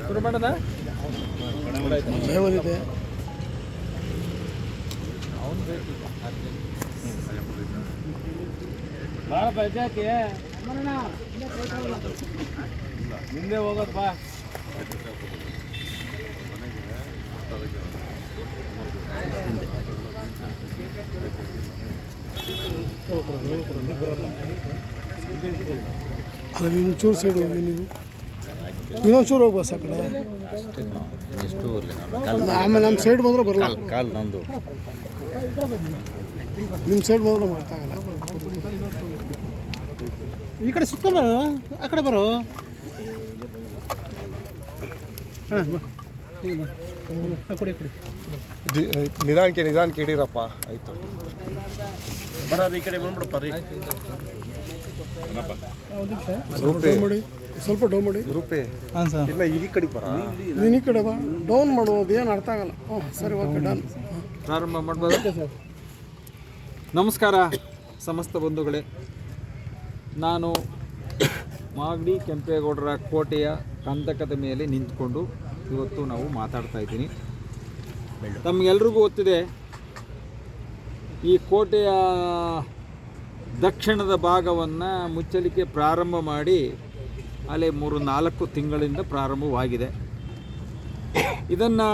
ಶುರು ಮಾಡೋಣ? ಇದೆ ಮುಂದೆ ಹೋಗೋದು ಬಾ. ಅಲ್ಲ ನೀವು ಚೂರು ಸೈಡ್ ಹೋಗಿ ನೀವು ಇನ್ನೊಂದು ಚೂರು ಹೋಗಿ ಬಸ್ ಆ ಕಡೆ. ಎಷ್ಟು ಆಮೇಲೆ ನಮ್ಮ ಸೈಡ್ ಬಂದ್ರೆ ಬರಲ್ಲ. ಕಾಲು ನಂದು. ನಿಮ್ಮ ಸೈಡ್ ಬಂದ್ರೆ ಮಾಡ್ತಾಗಲ್ಲ ಈ ಕಡೆ ಸುತ್ತ ಬರೋ ಆ ಕಡೆ ಬರೋ. ಹಾಂ ನಿಧಾನಕ್ಕೆ ನಿಧಾನಕ್ಕೆ ಹಿಡೀರಪ್ಪ. ಆಯ್ತು. ಬರೋದು ಈ ಕಡೆ ಬಂದ್ಬಿಡಪ್ಪ ರೀ. ಸ್ವಲ್ಪ ಡೌನ್ ಮಾಡಿ ರೂಪೆ. ಹಾಂ ಸರ್. ಇಲ್ಲ ಈ ಕಡೆ ಬರ? ನೀನು ಈ ಕಡೆ ಬಾ. ಡೌನ್ ಮಾಡುವುದು ಏನು ಅರ್ಥ ಆಗಲ್ಲ. ಹ್ಞೂ ಸರಿ ಓಕೆ ಡನ್. ಪ್ರಾರಂಭ ಮಾಡ್ಬೋದು? ನಮಸ್ಕಾರ ಸಮಸ್ತ ಬಂಧುಗಳೇ. ನಾನು ಮಾಗಡಿ ಕೆಂಪೇಗೌಡರ ಕೋಟೆಯ ಕಂದಕದ ಮೇಲೆ ನಿಂತ್ಕೊಂಡು ಇವತ್ತು ನಾವು ಮಾತಾಡ್ತಾ ಇದ್ದೀನಿ. ತಮಗೆಲ್ರಿಗೂ ಗೊತ್ತಿದೆ ಈ ಕೋಟೆಯ ದಕ್ಷಿಣದ ಭಾಗವನ್ನು ಮುಚ್ಚಲಿಕ್ಕೆ ಪ್ರಾರಂಭ ಮಾಡಿ ಅಲ್ಲಿ ಮೂರು ನಾಲ್ಕು ತಿಂಗಳಿಂದ ಪ್ರಾರಂಭವಾಗಿದೆ. ಇದನ್ನು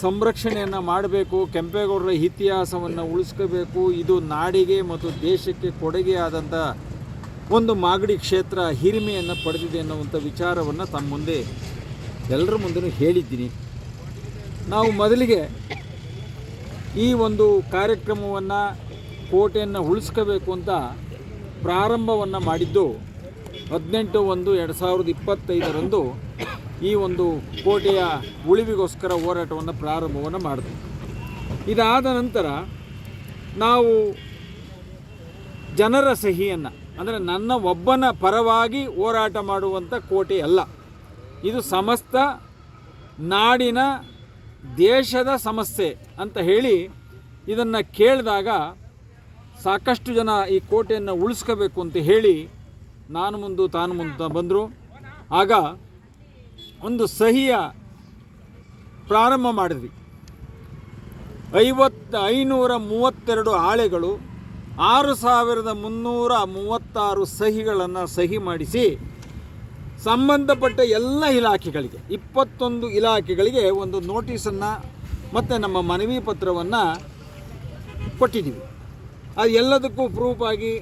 ಸಂರಕ್ಷಣೆಯನ್ನು ಮಾಡಬೇಕು ಕೆಂಪೇಗೌಡರ ಇತಿಹಾಸವನ್ನು ಉಳಿಸ್ಕೋಬೇಕು ಇದು ನಾಡಿಗೆ ಮತ್ತು ದೇಶಕ್ಕೆ ಕೊಡುಗೆಯಾದಂಥ ಒಂದು ಮಾಗಡಿ ಕ್ಷೇತ್ರ ಹಿರಿಮೆಯನ್ನು ಪಡೆದಿದೆ ಅನ್ನುವಂಥ ವಿಚಾರವನ್ನು ತಮ್ಮ ಮುಂದೆ ಎಲ್ಲರ ಮುಂದೆ ಹೇಳಿದ್ದೀನಿ. ನಾವು ಮೊದಲಿಗೆ ಈ ಒಂದು ಕಾರ್ಯಕ್ರಮವನ್ನು ಕೋಟೆಯನ್ನು ಉಳಿಸ್ಕೋಬೇಕು ಅಂತ ಪ್ರಾರಂಭವನ್ನು ಮಾಡಿದ್ದು ಹದಿನೆಂಟು ಒಂದು ಎರಡು ಸಾವಿರದ ಇಪ್ಪತ್ತೈದರಂದು ಈ ಒಂದು ಕೋಟೆಯ ಉಳಿವಿಗೋಸ್ಕರ ಹೋರಾಟವನ್ನು ಪ್ರಾರಂಭವನ್ನು ಮಾಡಿದೆ ಇದಾದ ನಂತರ ನಾವು ಜನರ ಸಹಿಯನ್ನು, ಅಂದರೆ ನನ್ನ ಒಬ್ಬನ ಪರವಾಗಿ ಹೋರಾಟ ಮಾಡುವಂಥ ಕೋಟೆ ಅಲ್ಲ. ಇದು ಸಮಸ್ತ ನಾಡಿನ ದೇಶದ ಸಮಸ್ಯೆ ಅಂತ ಹೇಳಿ ಇದನ್ನು ಕೇಳಿದಾಗ ಸಾಕಷ್ಟು ಜನ ಈ ಕೋಟೆಯನ್ನು ಉಳಿಸ್ಕೋಬೇಕು ಅಂತ ಹೇಳಿ ನಾನು ಮುಂದು ತಾನು ಮುಂದೆ ಬಂದರು. ಆಗ ಒಂದು ಸಹಿಯ ಪ್ರಾರಂಭ ಮಾಡಿದ್ವಿ. ಐವತ್ತು ಐನೂರ ಮೂವತ್ತೆರಡು ಆಳೆಗಳು ಆರು ಸಾವಿರದ ಮುನ್ನೂರ ಮೂವತ್ತಾರು ಸಹಿಗಳನ್ನು ಸಹಿ ಮಾಡಿಸಿ ಸಂಬಂಧಪಟ್ಟ ಎಲ್ಲ ಇಲಾಖೆಗಳಿಗೆ, ಇಪ್ಪತ್ತೊಂದು ಇಲಾಖೆಗಳಿಗೆ ಒಂದು ನೋಟಿಸನ್ನು ಮತ್ತು ನಮ್ಮ ಮನವಿ ಪತ್ರವನ್ನು ಕೊಟ್ಟಿದ್ದೀವಿ. ಅದು ಎಲ್ಲದಕ್ಕೂ ಪ್ರೂಫ್ ಆಗಿ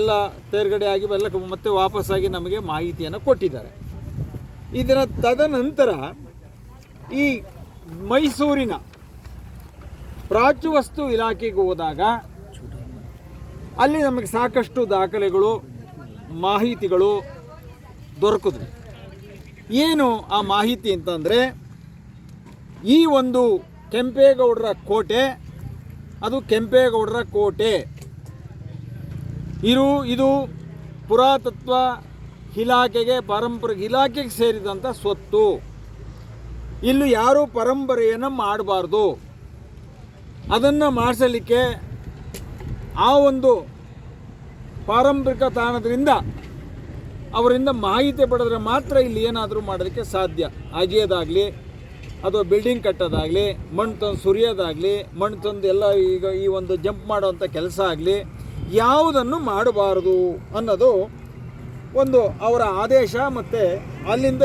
ಎಲ್ಲ ತೇರ್ಗಡೆ ಆಗಿ ಎಲ್ಲ ಮತ್ತೆ ವಾಪಸ್ಸಾಗಿ ನಮಗೆ ಮಾಹಿತಿಯನ್ನು ಕೊಟ್ಟಿದ್ದಾರೆ. ಇದರ ತದನಂತರ ಈ ಮೈಸೂರಿನ ಪ್ರಾಚ್ಯವಸ್ತು ಇಲಾಖೆಗೆ ಹೋದಾಗ ಅಲ್ಲಿ ನಮಗೆ ಸಾಕಷ್ಟು ದಾಖಲೆಗಳು, ಮಾಹಿತಿಗಳು ದೊರಕಿದ್ವು ಏನು ಆ ಮಾಹಿತಿ ಅಂತಂದರೆ, ಈ ಒಂದು ಕೆಂಪೇಗೌಡರ ಕೋಟೆ, ಅದು ಕೆಂಪೇಗೌಡರ ಕೋಟೆ. ಇರು, ಇದು ಪುರಾತತ್ವ ಇಲಾಖೆಗೆ ಪಾರಂಪರಿಕ ಇಲಾಖೆಗೆ ಸೇರಿದಂಥ ಸ್ವತ್ತು. ಇಲ್ಲಿ ಯಾರೂ ಪರಂಪರೆಯನ್ನು ಮಾಡಬಾರ್ದು. ಅದನ್ನು ಮಾಡಿಸಲಿಕ್ಕೆ ಆ ಒಂದು ಪಾರಂಪರಿಕ ತಾಣದಿಂದ ಅವರಿಂದ ಮಾಹಿತಿ ಪಡೆದ್ರೆ ಮಾತ್ರ ಇಲ್ಲಿ ಏನಾದರೂ ಮಾಡೋದಕ್ಕೆ ಸಾಧ್ಯ. ಅಗಿಯೋದಾಗಲಿ, ಅಥವಾ ಬಿಲ್ಡಿಂಗ್ ಕಟ್ಟೋದಾಗಲಿ, ಮಣ್ಣು ತಂದು ಸುರಿಯೋದಾಗಲಿ, ಮಣ್ಣು ತಂದು ಎಲ್ಲ ಈಗ ಈ ಒಂದು ಜಂಪ್ ಮಾಡುವಂಥ ಕೆಲಸ ಆಗಲಿ, ಯಾವುದನ್ನು ಮಾಡಬಾರದು ಅನ್ನೋದು ಒಂದು ಅವರ ಆದೇಶ. ಮತ್ತು ಅಲ್ಲಿಂದ